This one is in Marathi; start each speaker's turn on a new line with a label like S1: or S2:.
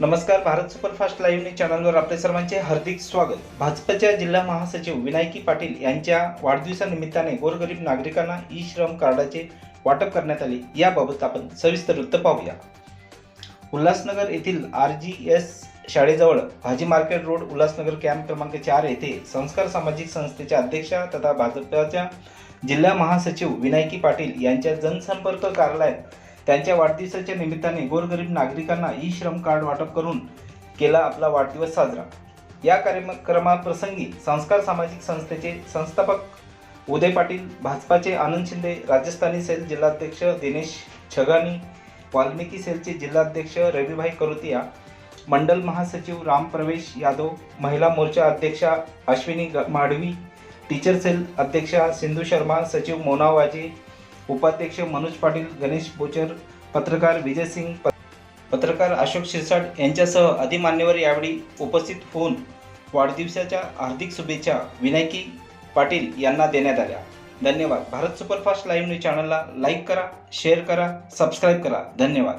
S1: नमस्कार भारत सुपरफास्ट लाईव्ह न्यूज चॅनलवर आपले सर्वांचे हार्दिक स्वागत. भाजपच्या जिल्हा महासचिव विनायकी पाटील यांच्या वाढदिवसानिमित्ताने गोरगरीब नागरिकांना ई श्रम कार्डाचे वाटप करण्यात आले. याबाबत आपण सविस्तर वृत्त पाहूया. उल्हासनगर येथील आर जी एस शाळेजवळ भाजी मार्केट रोड उल्हासनगर कॅम्प क्रमांक चार येथे संस्कार सामाजिक संस्थेच्या अध्यक्षा तथा भाजपच्या जिल्हा महासचिव विनायकी पाटील यांच्या जनसंपर्क कार्यालयात त्यांच्या वाढदिवसाच्या निमित्ताने गोरगरीब नागरिकांना ई श्रम कार्ड वाटप करून केला आपला वाढदिवस साजरा. या कार्यक्रमाप्रसंगी संस्कार सामाजिक संस्थेचे संस्थापक उदय पाटील भाजपाचे आनंद शिंदे राजस्थानी सेल जिल्हाध्यक्ष दिनेश छगानी वाल्मिकी सेलचे जिल्हाध्यक्ष रविभाई करोतिया मंडल महासचिव राम प्रवेश यादव महिला मोर्चा अध्यक्षा अश्विनी ग- माडवी टीचर सेल अध्यक्षा सिंधू शर्मा सचिव मोनावाजी उपाध्यक्ष मनोज पाटील गणेश बोचर पत्रकार विजय सिंग पत्रकार अशोक शिरसाट यांच्यासह अधिमान्यवर यावेळी उपस्थित होऊन वाढदिवसाच्या हार्दिक शुभेच्छा विनायकी पाटील यांना देण्यात आल्या. धन्यवाद. भारत सुपरफास्ट लाईव्ह न्यूज चॅनलला लाईक करा शेअर करा सबस्क्राईब करा. धन्यवाद.